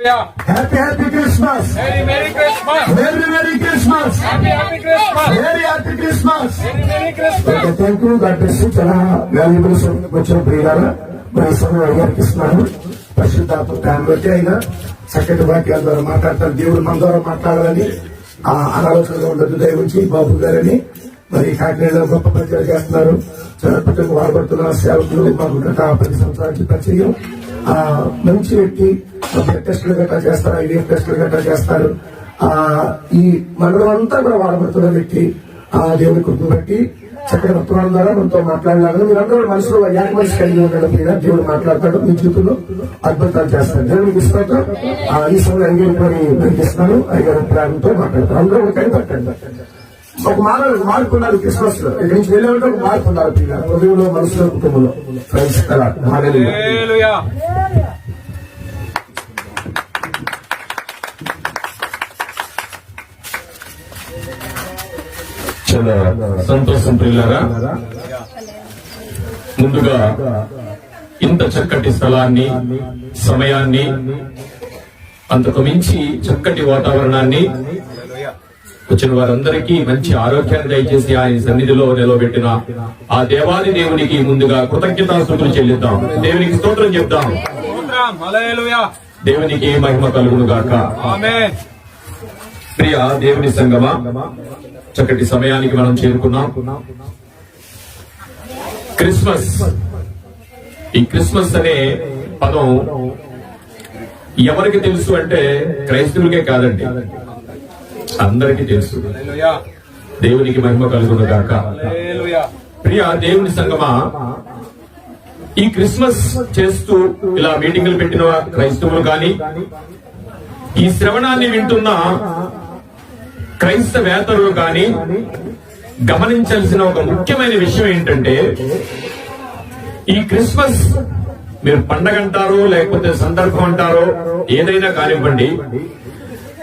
Happy happy Christmas Merry Merry Christmas! Merry merry Christmas Happy Happy Christmas! Very happy Christmas Merry Merry Christmas! Thank you God bless చాలా valuable సమయంలోకి వచ్చిన ప్రియులారా మరి సమయం అయ్యారికి ఇస్తున్నాను పరిశుద్ధాత్మ టైం బట్టి అయినా చక్కటి వాక్యాల ద్వారా మాట్లాడతారు. దేవుడు మన ద్వారా మాట్లాడాలని ఆ అనాలోచనగా ఉండదు దయవుంచి బాబు గారని మరి కాకినాడలో గొప్ప ప్రచారం చేస్తున్నారు. చాలా పిల్లలకు వాడబడుతున్న సేవకులు మాకు గత పది సంవత్సరాలకి పరిచయం. మంచి వ్యక్తి బ్లడ్ టెస్టులు గట్రా చేస్తారు ఐడిఎఫ్ టెస్టులు గట్రా చేస్తారు. ఆ ఈ మండలం అంతా కూడా వాడబడుతున్న వ్యక్తి ఆ దేవుని కృపను బట్టి చక్కటి వర్తమానం ద్వారా మనతో మాట్లాడలాగా మీరందరూ మనసులో యాక మనిషి కలిగి ఉండడం మీద దేవుడు మాట్లాడతాడు మీ జీవితంలో అద్భుతాలు చేస్తాడు. దేవుడికి ఇస్తాడు ఆ ఈ సమయంలో అంగీకరి మీకు అయ్యారు ప్రాణంతో మాట్లాడతారు. అందరూ ఒక కనిపెట్టండి ఒక మార మార్పు ఉన్నారు క్రిస్మస్లో. ఇక్కడి నుంచి వెళ్ళే ఒక మార్పు ఉన్నారు హృదయంలో మనసులో కుటుంబంలో. ఫ్రెండ్స్ అలా! చాలా సంతోషం ప్రియులారా. ముందుగా ఇంత చక్కటి స్థలాన్ని సమయాన్ని అంతకు మించి చక్కటి వాతావరణాన్ని వచ్చిన వారందరికీ మంచి ఆరోగ్యాన్ని దయచేసి ఆయన సన్నిధిలో నిలబెట్టిన ఆ దేవాది దేవునికి ముందుగా కృతజ్ఞతాస్తుతులు చెల్లిద్దాం. దేవునికి స్తోత్రం చెప్దాం! దేవునికి మహిమ కలుగును గాక! ప్రియ దేవుని సంగమా చక్కటి సమయానికి మనం చేరుకున్నాం. క్రిస్మస్. ఈ క్రిస్మస్ అనే పదం ఎవరికి తెలుసు అంటే క్రైస్తవులకే కాదండి. అందరికీ తెలుసు! దేవునికి మహిమ కలుగును గాక! ప్రియ దేవుని సంగమా ఈ క్రిస్మస్ చేస్తూ ఇలా మీటింగులు పెట్టిన క్రైస్తవులు కానీ ఈ శ్రవణాన్ని వింటున్న క్రైస్తవేతరులు కానీ గమనించాల్సిన ఒక ముఖ్యమైన విషయం ఏంటంటే ఈ క్రిస్మస్ మీరు పండగ అంటారో లేకపోతే సందర్భం అంటారో ఏదైనా కానివ్వండి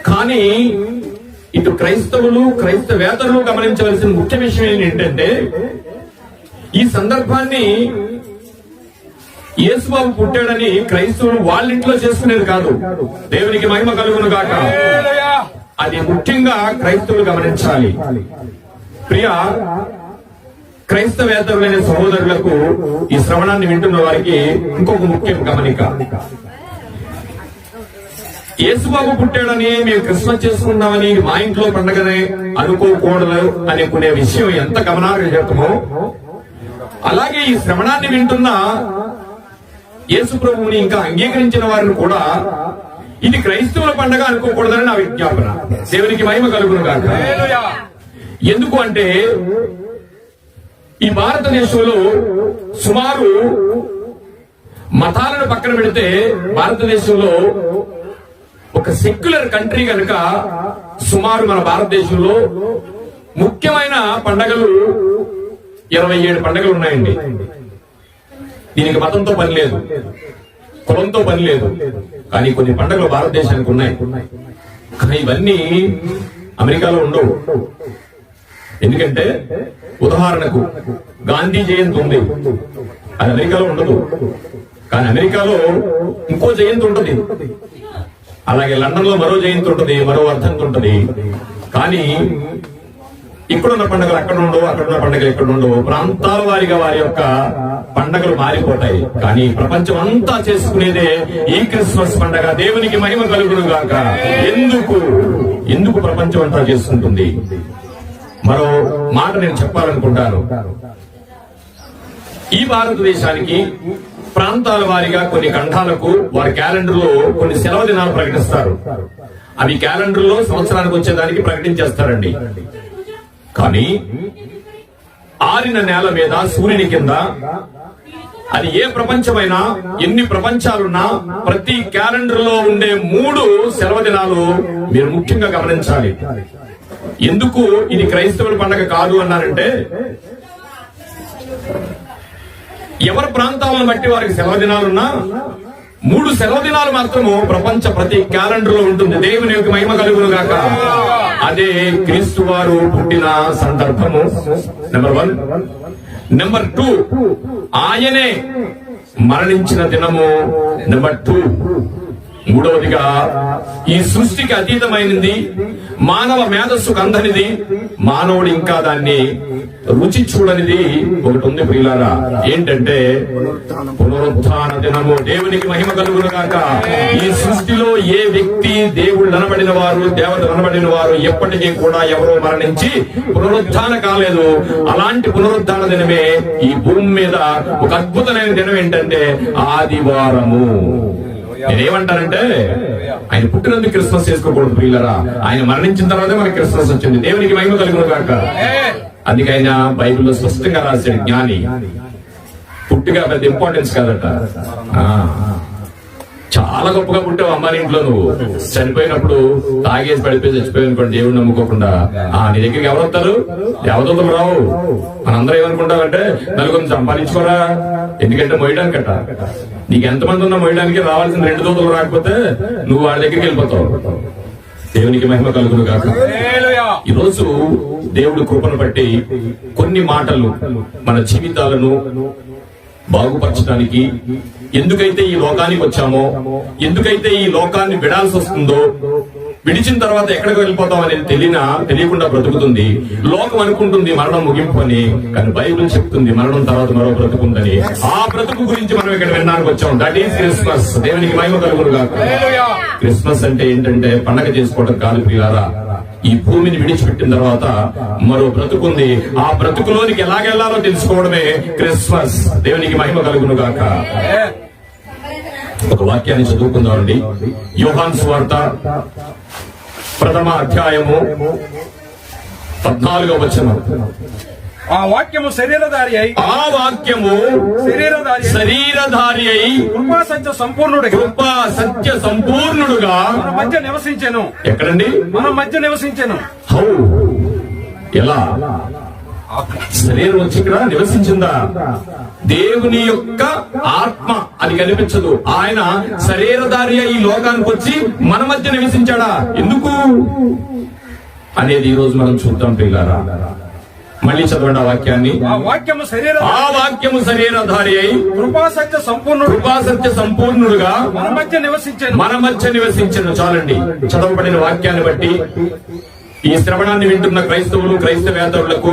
కానీ ఇటు క్రైస్తవులు క్రైస్తవేతరులు గమనించవలసిన ముఖ్య విషయం ఏంటంటే ఈ సందర్భాన్ని యేసుబాబు పుట్టాడని క్రైస్తవులు వాళ్ళ ఇంట్లో చేసుకునేది కాదు. దేవునికి మహిమ కలుగును గాక. అది ముఖ్యంగా క్రైస్తవులు గమనించాలి. ప్రియ క్రైస్తవేతరులైన సహోదరులకు ఈ శ్రవణాన్ని వింటున్న వారికి ఇంకొక ముఖ్యం గమనిక. యేసుబాబు పుట్టాడని మేము క్రిస్మస్ చేసుకున్నామని మా ఇంట్లో పండగనే అనుకోకూడదు అనుకునే విషయం ఎంత గమనార్హమో అలాగే ఈ శ్రవణాన్ని వింటున్న యేసు ప్రభువుని ఇంకా అంగీకరించిన వారిని కూడా ఇది క్రైస్తవుల పండగ అనుకోకూడదని నా విజ్ఞాపన. దేవునికి మహిమ కలుగును కాక! ఎందుకు అంటే ఈ భారతదేశంలో సుమారు మతాలను పక్కన పెడితే భారతదేశంలో ఒక సెక్యులర్ కంట్రీ కనుక సుమారు మన భారతదేశంలో ముఖ్యమైన పండగలు ఇరవై ఏడు పండగలు ఉన్నాయండి. దీనికి మతంతో పని లేదు. కులంతో పని లేదు. కానీ కొన్ని పండుగలు భారతదేశానికి ఉన్నాయి. కానీ ఇవన్నీ అమెరికాలో ఉండవు. ఎందుకంటే ఉదాహరణకు గాంధీ జయంతి ఉంది. అది అమెరికాలో ఉండదు. కానీ అమెరికాలో ఇంకో జయంతి ఉంటుంది. అలాగే లండన్లో మరో జయంతి ఉంటుంది మరో వర్ధంతి ఉంటుంది. కానీ ఇక్కడున్న పండుగలు అక్కడ ఉండవు అక్కడున్న పండుగలు ఇక్కడ ఉండవు. ప్రాంతాల వారిగా వారి యొక్క పండగలు మారిపోతాయి. కానీ ప్రపంచం అంతా చేసుకునేదే ఈ క్రిస్మస్ పండగ. దేవునికి మహిమ కలుగును గాక ఎందుకు? ఎందుకు ప్రపంచం అంతా చేసుకుంటుంది? మరో మాట నేను చెప్పాలనుకుంటాను. ఈ భారతదేశానికి ప్రాంతాల వారిగా కొన్ని ఖండాలకు వారి క్యాలెండర్లో కొన్ని సెలవు దినాలు ప్రకటిస్తారు. అవి క్యాలెండర్లో సంవత్సరానికి వచ్చేదానికి ప్రకటించేస్తారండి. కానీ ఆరిన నేల మీద సూర్యుని కింద అది ఏ ప్రపంచమైనా ఎన్ని ప్రపంచాలున్నా ప్రతి క్యాలెండర్లో ఉండే మూడు సెలవు దినాలు మీరు ముఖ్యంగా గమనించాలి. ఎందుకు ఇది క్రైస్తవుల పండగ కాదు అన్నారంటే ఎవరి ప్రాంతాలను బట్టి వారికి సెలవు దినాలున్నా? మూడు సెలవు దినాలు మాత్రము ప్రపంచ ప్రతి క్యాలెండర్లో ఉంటుంది. దేవుని యొక్క మహిమ కలుగును గాక. అదే క్రీస్తు వారు పుట్టిన సందర్భము. నెంబర్ వన్ నెంబర్ టూ ఆయనే మరణించిన దినము. నెంబర్ టూ మూడవదిగా ఈ సృష్టికి అతీతమైనది మానవ మేధస్సుకు అందనిది మానవుడు ఇంకా దాన్ని రుచి చూడనిది ఒకటి ఉంది ప్రియులారా. ఏంటంటే పునరుత్న దినము దేవునికి మహిమ కలుగును కాక ఈ సృష్టిలో ఏ వ్యక్తి దేవుడు అనబడిన వారు దేవత అనబడిన వారు ఎప్పటికీ కూడా ఎవరో మరణించి పునరుద్ధాన కాలేదు. అలాంటి పునరుద్ధాన దినమే ఈ భూమి మీద ఒక అద్భుతమైన దినం ఏంటంటే ఆదివారము. నేనేమంటానంటే ఆయన పుట్టినందుకు క్రిస్మస్ చేసుకోకూడదు పిల్లరా ఆయన మరణించిన తర్వాతే మనకి క్రిస్మస్ వచ్చింది. దేవునికి మహిమ కలుగును కాక అందుకే బైబిల్లో స్పష్టంగా రాశాడు జ్ఞాని. పుట్టిగా పెద్ద ఇంపార్టెన్స్ కాదట. చాలా గొప్పగా పుట్టావు అమ్మాని ఇంట్లో నువ్వు. చనిపోయినప్పుడు తాగేసి పడిపోయి చచ్చిపోయి అనుకోండి దేవుడు నమ్ముకోకుండా. ఆ నీ దగ్గరికి ఎవరు వస్తారు? దేవతలు రావు. మనందరం ఏమనుకుంటామంటే నలుగురిని సంపాదించుకోరా. ఎందుకంటే మొయ్యడానికట. నీకు ఎంతమంది ఉన్నా మొయ్యడానికి రావాల్సిన రెండు దూతలు రాకపోతే నువ్వు వాడి దగ్గరికి వెళ్ళిపోతావు. దేవునికి మహిమ కలుగును కాక హల్లెలూయా. ఈ రోజు దేవుడు కృపను బట్టి కొన్ని మాటలు మన జీవితాలను బాగుపరచడానికి ఎందుకైతే ఈ లోకానికి వచ్చామో ఎందుకైతే ఈ లోకాన్ని విడాల్సి వస్తుందో విడిచిన తర్వాత ఎక్కడికి వెళ్ళిపోతాం అనేది తెలియనా తెలియకుండా బ్రతుకుతుంది. లోకం అనుకుంటుంది మరణం ముగింపు అని కానీ బైబిల్ చెప్తుంది మరణం తర్వాత మరో బ్రతుకుందని ఆ బ్రతుకు గురించి మనం ఇక్కడ వినడానికి వచ్చాం. దట్ ఈస్ క్రిస్మస్ దేవునికి మహిమ హల్లెలూయా క్రిస్మస్ అంటే ఏంటంటే పండగ చేసుకోవడం కాదు ప్రియారా ఈ భూమిని విడిచిపెట్టిన తర్వాత మరో బ్రతుకుంది. ఆ బ్రతుకులోనికి ఎలాగెళ్ళాలో తెలుసుకోవడమే క్రిస్మస్. దేవునికి మహిమ కలుగును గాక ఒక వాక్యాన్ని చదువుకుందామండి. యోహాన్ స్వార్త ప్రథమ అధ్యాయము పద్నాలుగో వచనం. ఆ వాక్యము శరీరధారి అయి ఆ వాక్యము శరీరధారి శరీరధారి అయి కృపా సత్య సంపూర్ణుడిగా కృప సత్య సంపూర్ణుడుగా మన మధ్య నివసించెను. ఎక్కడండి? మన మధ్య నివసించెను. హౌ? ఎలా? శరీరం వచ్చి ఇక్కడ నివసించిందా? దేవుని యొక్క ఆత్మ అది కనిపించదు. ఆయన శరీరధారి ఈ లోకానికి వచ్చి మన మధ్య నివసించాడా? ఎందుకు? అనేది ఈ రోజు మనం చూద్దాం పిల్లారా మళ్ళీ చదవండి ఆ వాక్యాన్ని. ఆ వాక్యము శరీర ఆ వాక్యము శరీరధారి అయి కృపా సత్య సంపూర్ణుడు. కృపాసత్య సంపూర్ణుడుగా మన మధ్య నివసించెను. మన మధ్య నివసించను. చాలండి. చదవబడిన వాక్యాన్ని బట్టి ఈ శ్రవణాన్ని వింటున్న క్రైస్తవులు క్రైస్తవేతరులకు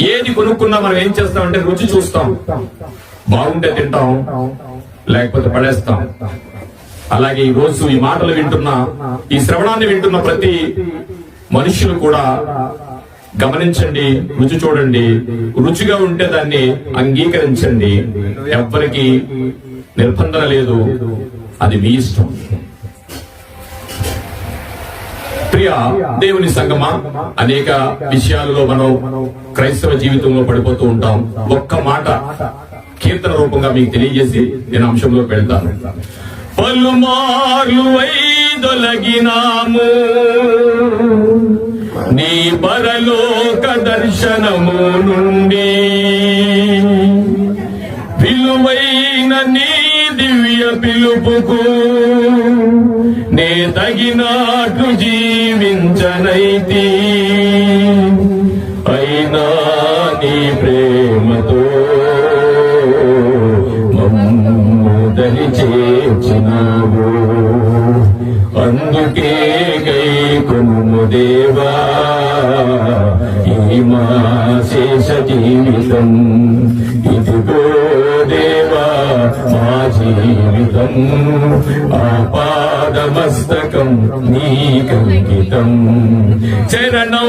ఏది కొనుక్కున్నా మనం ఏం చేస్తామంటే రుచి చూస్తాం. బాగుంటే తింటాం లేకపోతే పడేస్తాం. అలాగే ఈ రోజు ఈ మాటలు వింటున్న ఈ శ్రవణాన్ని వింటున్న ప్రతి మనుషులు కూడా గమనించండి రుచి చూడండి. రుచిగా ఉంటే దాన్ని అంగీకరించండి. ఎవ్వరికి నిర్బంధన లేదు. అది మీ ఇష్టం. ప్రియ దేవుని సంగమా అనేక విషయాలలో మనం క్రైస్తవ జీవితంలో పడిపోతూ ఉంటాం. ఒక్క మాట కీర్తన రూపంగా మీకు తెలియజేసి నేను అంశంలో పెడతాను పలుమార్లు వైదొలగినాము. నీ పరలోక దర్శనము నుండి విలువైన నీ దివ్య పిలుపుకు నే తగినట్లు జీవించనైతి. అయినా నీ ప్రేమతో మమ్ముదని చేర్చినావు అందుకే దేవా ఈ మా శేష జీవితం. ఇదిగో దేవా మా జీవితం. ఆ ఆపాదమస్తకం నీకంకితం చరణం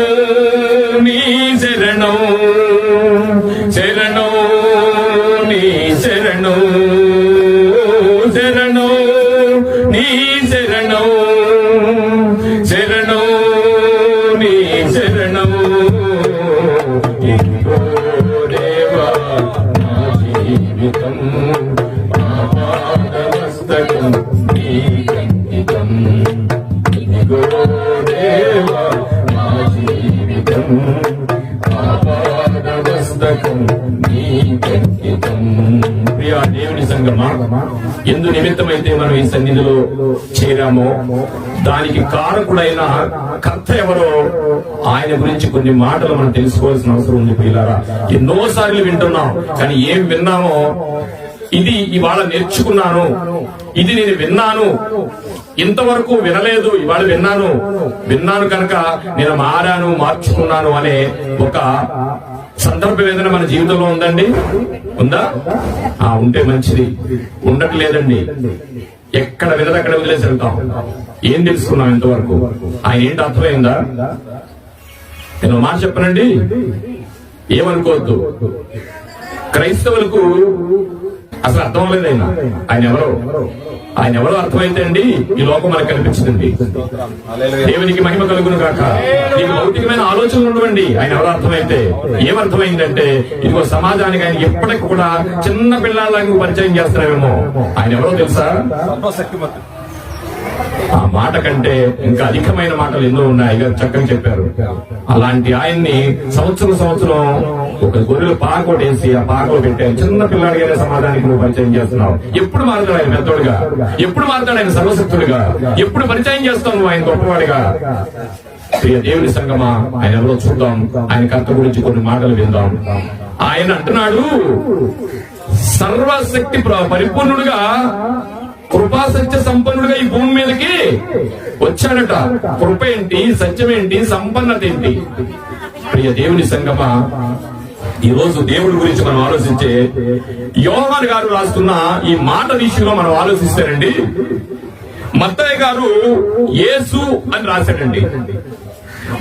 దేవుని సంగమా ఎందు నిమిత్తమైతే మనం ఈ సన్నిధిలో చేరామో? దానికి కారకుడైన కర్త ఎవరో? ఆయన గురించి కొన్ని మాటలు మనం తెలుసుకోవాల్సిన అవసరం ఉంది పిల్లారా ఎన్నోసార్లు వింటున్నాం కానీ ఏం విన్నామో? ఇది ఇవాళ నేర్చుకున్నాను. ఇది నేను విన్నాను. ఇంతవరకు వినలేదు ఇవాళ విన్నాను. విన్నాను కనుక నేను మారాను మార్చుకున్నాను అనే ఒక సందర్భం ఏదైనా మన జీవితంలో ఉందండి? ఉందా? ఆ ఉంటే మంచిది. ఉండట్లేదండి. ఎక్కడ వినదు అక్కడ వదిలేసి వెళ్తాం. ఏం తెలుసుకున్నాం ఇంతవరకు? ఆయన ఏంటి అర్థమైందా? నేను మాట చెప్పనండి. ఏమనుకోవద్దు. క్రైస్తవులకు అసలు అర్థం అవ్వలేదు ఆయన ఎవరో ఆయన ఎవరో అర్థమైతే అండి ఈ లోకం మనకు కనిపించింది దేవునికి మహిమ కలుగును కాక నీకు భౌతికమైన ఆలోచనలు ఉండవండి. ఆయన ఎవరో అర్థమైతే ఏమర్థమైందంటే ఇదిగో సమాజానికి ఆయన ఎప్పటికి కూడా చిన్న పిల్లలకు పరిచయం చేస్తున్నామేమో ఆయన ఎవరో తెలుసా ఆ మాట కంటే ఇంకా అధికమైన మాటలు ఎన్నో ఉన్నాయి చక్కగా చెప్పారు. అలాంటి ఆయన్ని సంవత్సరం సంవత్సరం ఒక గొర్రెలు పాకొట్టేసి ఆ పాకలో పెట్టారు చిన్న పిల్లాడిగానే సమాధానికి నువ్వు పరిచయం చేస్తున్నావు. ఎప్పుడు మారుతాడు ఆయన పెద్దోడుగా? ఎప్పుడు మారుతాడు ఆయన సర్వశక్తుడిగా? ఎప్పుడు పరిచయం చేస్తావు నువ్వు ఆయన గొప్పవాడిగా? ప్రియ దేవుని సంగమా ఆయన ఎవరో చూద్దాం. ఆయన కర్త గురించి కొన్ని మాటలు విందాం. ఆయన అంటున్నాడు సర్వశక్తి పరిపూర్ణుడుగా కృపా సత్య సంపన్నుడిగా ఈ భూమి మీదకి వచ్చాడట. కృప ఏంటి? సత్యం ఏంటి? సంపన్నత ఏంటి? ప్రియ దేవుని సంగమా ఈ రోజు దేవుడి గురించి మనం ఆలోచించే యోహాన్ గారు రాస్తున్న ఈ మాట విషయంలో మనం ఆలోచిస్తారండి. మత్తయ్య గారు యేసు అని రాశాడండి.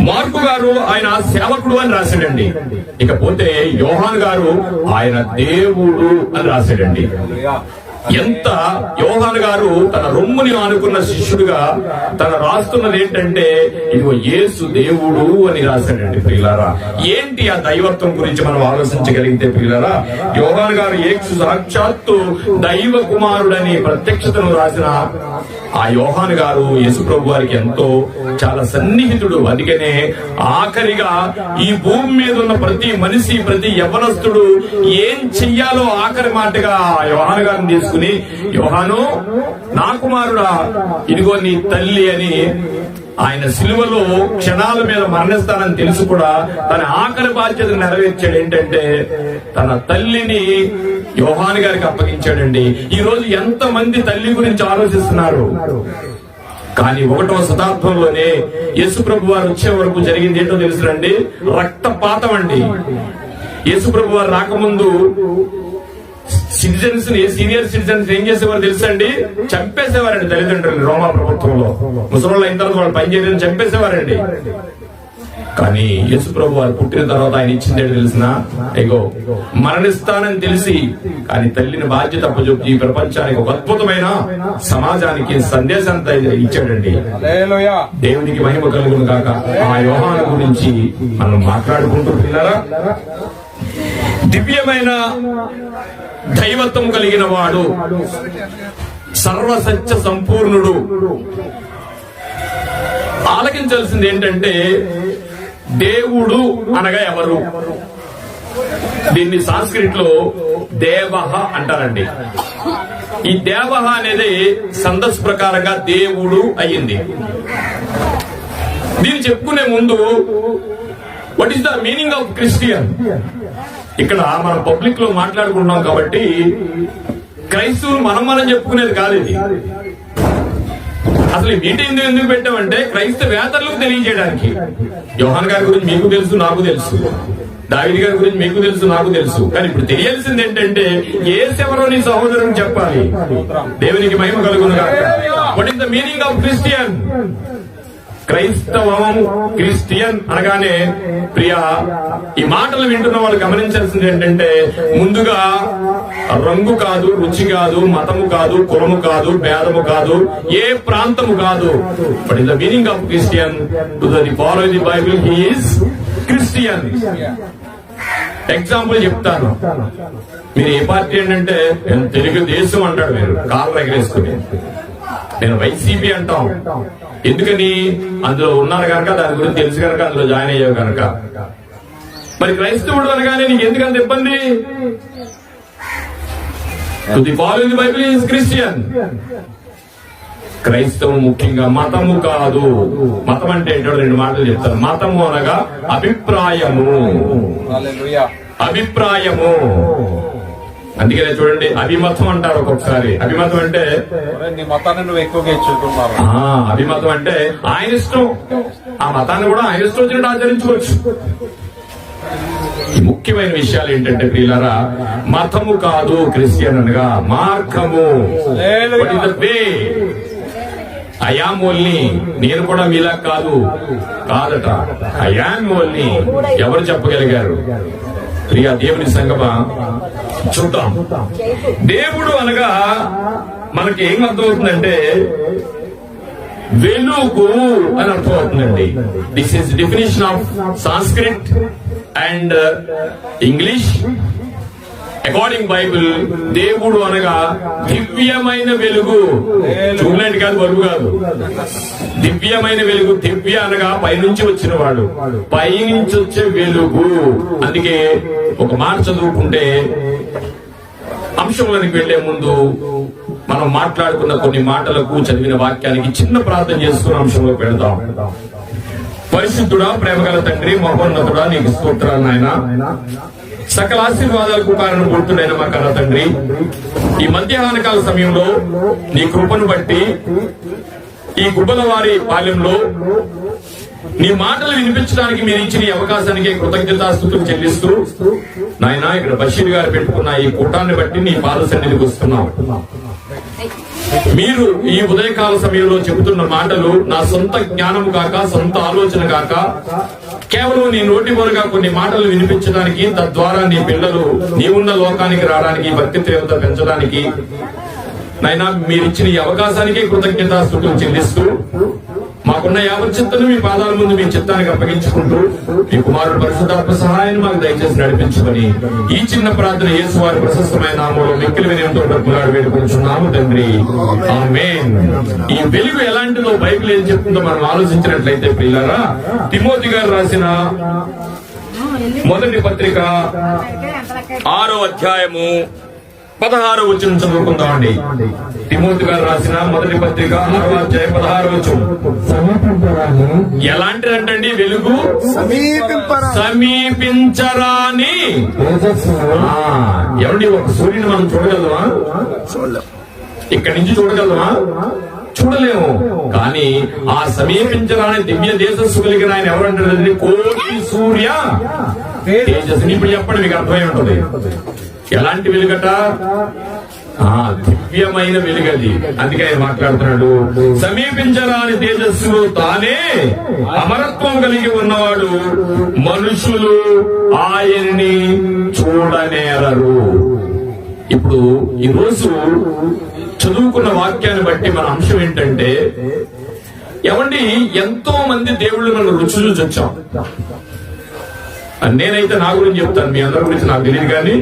మార్కు గారు ఆయన సేవకుడు అని రాశాడండి. ఇకపోతే యోహాన్ గారు ఆయన దేవుడు అని రాశాడండి. ఎంత యోహాన్ గారు తన రొమ్ముని ఆనుకున్న శిష్యుడుగా తన రాస్తున్నది ఏంటంటే ఇదిగో యేసు దేవుడు అని రాశాడండి ప్రియులారా. ఏంటి ఆ దైవత్వం గురించి మనం ఆలోచించగలిగితే ప్రియులారా? యోహాన్ గారు యేసు సాక్షాత్తు దైవ కుమారుడని ప్రత్యక్షతను రాసిన ఆ యోహాన్ గారు యేసు ప్రభు వారికి ఎంతో చాలా సన్నిహితుడు. అందుకనే ఆఖరిగా ఈ భూమి మీద ఉన్న ప్రతి మనిషి ప్రతి యవనస్తుడు ఏం చెయ్యాలో ఆఖరి మాటగా ఆ యోహాన్ గారిని తీసుకుని యోహాను నా కుమారుడా ఇదిగో నీ తల్లి అని ఆయన సిలువలో క్షణాల మీద మరణిస్తానని తెలుసు కూడా తన ఆఖరి బాధ్యత నెరవేర్చాడు. ఏంటంటే తన తల్లిని యోహాన్ గారికి అప్పగించాడండి. ఈ రోజు ఎంత మంది తల్లి గురించి ఆలోచిస్తున్నారు? కానీ ఒకటవ శతాబ్దంలోనే యేసు ప్రభు వారు వచ్చే వరకు జరిగింది. ఏంటో తెలుసునండి? రక్తపాతం అండి. యేసు ప్రభు వారు రాకముందు సిటిజన్స్ని సీనియర్ సిటిజన్స్ ఏం చేసేవారు తెలుసండి? చంపేసేవారండి తల్లిదండ్రులు రోమా ప్రభుత్వంలో. ముసలి అయిన తర్వాత వాళ్ళు పనిచేయడం చంపేసేవారండి. కానీ యేసు ప్రభు వారు పుట్టిన తర్వాత ఆయన ఇచ్చింది ఏంటో తెలిసిన? ఎగో మరణిస్తానని తెలిసి కానీ తల్లిని బాధ్యత అప్పచెప్పి ఈ ప్రపంచానికి ఒక అద్భుతమైన సమాజానికి సందేశాన్ని ఇచ్చాడండి. దేవునికి మహిమ కలుగును కాక ఆ యోహాను గురించి మనం మాట్లాడుకుంటూ పిల్లరా? దివ్యమైన దైవత్వం కలిగిన వాడు. సర్వసత్య సంపూర్ణుడు. ఆలకించాల్సింది ఏంటంటే దేవుడు అనగా ఎవరు? దీన్ని సాంస్క్రిట్లో దేవహ అంటారండి. ఈ దేవహ అనేది సందస్సు ప్రకారంగా దేవుడు అయ్యింది. దీన్ని చెప్పుకునే ముందు what is the meaning of Christian ఇక్కడ మనం పబ్లిక్లో మాట్లాడుకుంటున్నాం కాబట్టి క్రైస్తవులు మనం మనం చెప్పుకునేది కాదు ఇది. అసలు ఈ మీటింగ్ ఎందుకు పెట్టామంటే క్రైస్తవేతరులకు తెలియజేయడానికి. యోహాన్ గారి గురించి మీకు తెలుసు నాకు తెలుసు. దావిడి గారి గురించి మీకు తెలుసు నాకు తెలుసు. కానీ ఇప్పుడు తెలియాల్సింది ఏంటంటే ఏసెవరో నీ సహోదరుని చెప్పాలి. దేవునికి మహిమ కలుగును what is the meaning of Christian క్రైస్తవం క్రిస్టియన్ అనగానే ప్రియ ఈ మాటలు వింటున్న వాళ్ళు గమనించాల్సింది ఏంటంటే ముందుగా రంగు కాదు రుచి కాదు మతము కాదు కులము కాదు భేదము కాదు ఏ ప్రాంతము కాదు. But in the meaning of Christian to the follow the Bible he is Christian example చెప్తాను. మీరు ఏ పార్టీ ఏంటంటే తెలుగు తెలుగుదేశం అంటాడు మీరు కాళ్ళు ఎగరేసుకుని. నేను వైసీపీ అంటాం. ఎందుకని? అందులో ఉన్నారు కనుక దాని గురించి తెలుసు కనుక అందులో జాయిన్ అయ్యావు కనుక. మరి క్రైస్తవుడు అనగానే నీకు ఎందుకంత ఇబ్బంది? ది బైబిల్ ఈజ్ క్రిస్టియన్ క్రైస్తవం ముఖ్యంగా మతము కాదు. మతం అంటే ఏంటో రెండు మాటలు చెప్తాను. మతము అనగా అభిప్రాయము. అభిప్రాయము. అందుకనే చూడండి అభిమతం అంటారు ఒక్కొక్కసారి. అభిమతం అంటే నీ మతాన్ని నువ్వు ఎక్కువగా అభిమతం అంటే ఆయన ఇష్టం. ఆ మతాన్ని కూడా ఆయన ఇష్టం వచ్చినట్టు ఆచరించుకోవచ్చు. ముఖ్యమైన విషయాలు ఏంటంటే ప్రియులారా మతము కాదు క్రిస్టియన్ అనగా మార్గము. అయామోల్ని నేను కూడా మీలా కాదు. కాదట. అయామోల్ని ఎవరు చెప్పగలిగారు? ప్రియా దేవుని సంగమా చూద్దాం. దేవుడు అనగా మనకి ఏం అర్థమవుతుందంటే వెలుగు అని అర్థమవుతుందండి. This is definition of Sanskrit and English according Bible దేవుడు అనగా దివ్యమైన వెలుగు. చూడలేండి కాదు బరువు కాదు. దివ్యమైన వెలుగు దివ్య అనగా పైనుంచి వచ్చిన వాడు పైనుంచి వచ్చే వెలుగు. అందుకే ఒక మాట చదువుకుంటే అంశంలోనికి వెళ్ళే ముందు మనం మాట్లాడుకున్న కొన్ని మాటలకు చదివిన వాక్యానికి చిన్న ప్రార్థన చేసుకున్న అంశంలో పెడతాం పరిశుద్ధుడా ప్రేమగల తండ్రి మహోన్నతుడా నీకు స్తోత్రాలు నాయన. సకల ఆశీర్వాదాలకు కారణం పుడుతుడైన మా కన్న తండ్రి. ఈ మధ్యాహ్న కాల సమయంలో నీ కృపను బట్టి ఈ గుబ్బల వారి పాలెంలో నీ మాటలు వినిపించడానికి మీరు ఇచ్చిన ఈ అవకాశానికి కృతజ్ఞతాస్థుతులు చెల్లిస్తూ నాయన ఇక్కడ బషీర్ గారు పెట్టుకున్న ఈ కూటాన్ని బట్టి నీ పాద సన్నిధికి వస్తున్నాం. మీరు ఈ ఉదయకాల సమయంలో చెబుతున్న మాటలు నా సొంత జ్ఞానం కాక సొంత ఆలోచన కాక కేవలం నీ నోటి వరగా కొన్ని మాటలు వినిపించడానికి తద్వారా నీ పిల్లలు నీవున్న లోకానికి రావడానికి భక్తి తీవ్రత పెంచడానికి నైనా మీరిచ్చిన ఈ అవకాశానికి కృతజ్ఞత చెల్లిస్తూ మాకున్న యావచ్చిత్తను మీ పాదాల ముందు మీ చిత్తానికి అప్పగించుకుంటూ మీ కుమారుడు పరిశుద్ధాత్మ సహాయాన్ని మాకు దయచేసి నడిపించుకొని ఈ చిన్న ప్రార్థన యేసు వారి ప్రశస్తమైన నామంలో మిక్కిలి వినయంతో డబ్బులాడు వేడుకుంటున్నాము తండ్రి. ఆమేన్. ఈ వెలుగు ఎలాంటిదో బైబిల్ ఏం చెప్తుందో మనం ఆలోచించినట్లయితే పిల్లరా తిమోతి గారు రాసిన మొదటి పత్రిక ఆరో అధ్యాయము పదహారు వచ్చిన చదువుకుందామండి. తిమోతి గారు రాసిన మొదటి పత్రిక ఆరో అధ్యాయం పదహారు వచ్చు సమీపించరాని ఎలాంటిదంటండి వెలుగు? సమీపింపరా సమీపించరాని. తేజస్సు ఆ, ఏమండి ఒక సూర్యుని మనం చూడగలమా? ఇక్కడి నుంచి చూడగలమా? చూడలేము. కానీ ఆ సమీపించరాని దివ్య దేశస్సు కలిగిన ఆయన ఎవరంటారు? కోటి సూర్య. తేజస్సుని ఇప్పుడు చెప్పండి మీకు అర్థమై ఉంటుంది. ఎలాంటి వెలుగట? దివ్యమైన వెలుగది. అందుకే ఆయన మాట్లాడుతున్నాడు. సమీపించరాని తేజస్సు తానే అమరత్వం కలిగి ఉన్నవాడు మనుషులు ఆయన్ని చూడనేరరు. ఇప్పుడు ఈ రోజు చదువుకున్న వాక్యాన్ని బట్టి మన అంశం ఏంటంటే ఎవండి ఎంతో మంది దేవుళ్ళు మనం రుచి చూసి వచ్చాం. నేనైతే నా గురించి చెప్తాను. మీ అందరి గురించి నాకు తెలియదు కానీ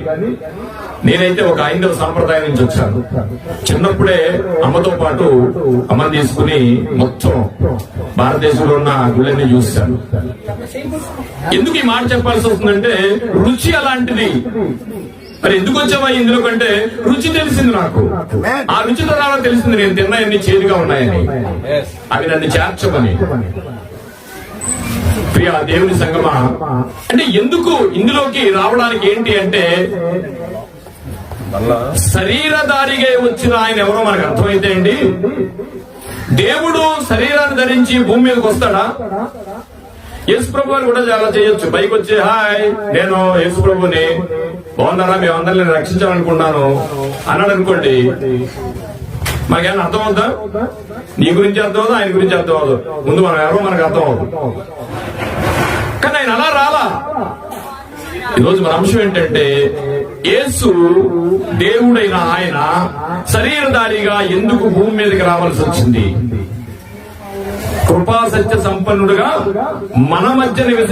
నేనైతే ఒక ఐందవ సాంప్రదాయం నుంచి వచ్చాను. చిన్నప్పుడే అమ్మతో పాటు అమ్మని తీసుకుని మొత్తం భారతదేశంలో ఉన్న గుళ్ళని చూశాను. ఎందుకు ఈ మాట చెప్పాల్సి వస్తుందంటే రుచి అలాంటిది. మరి ఎందుకు వచ్చావా ఇందులో కంటే రుచి తెలిసింది నాకు. ఆ రుచి ద్వారా తెలిసింది నేను తిన్నాయన్ని చేదుగా ఉన్నాయని. అవి నన్ను చేర్చమని. ప్రియ దేవుని సంగమా? అంటే ఎందుకు ఇందులోకి రావడానికి ఏంటి అంటే శరీరధారిగా వచ్చిన ఆయన ఎవరో మనకు అర్థమైతే అండి దేవుడు శరీరాన్ని ధరించి భూమి మీదకి వస్తాడా? యేసు ప్రభు అని కూడా చాలా చేయొచ్చు. పైకి వచ్చి హాయ్ నేను యేసు ప్రభుని బాగున్నారా? మేమందరిని రక్షించాలనుకున్నాను అన్నాడు అనుకోండి. మాకేమన్నా అర్థం అవుతా నీ గురించి అర్థం అవుతుంది ఆయన గురించి అర్థం అవుతుంది ముందు మనం ఎవరో మనకు అర్థం అవుతుంది కానీ ఆయన అలా రాలా? ఈరోజు మన అంశం ఏంటంటే యేసు దేవుడైన ఆయన శరీరధారిగా ఎందుకు భూమి మీదకి రావాల్సి వచ్చింది? కృపాసత్య సంపన్నుడుగా మన మధ్య నివసి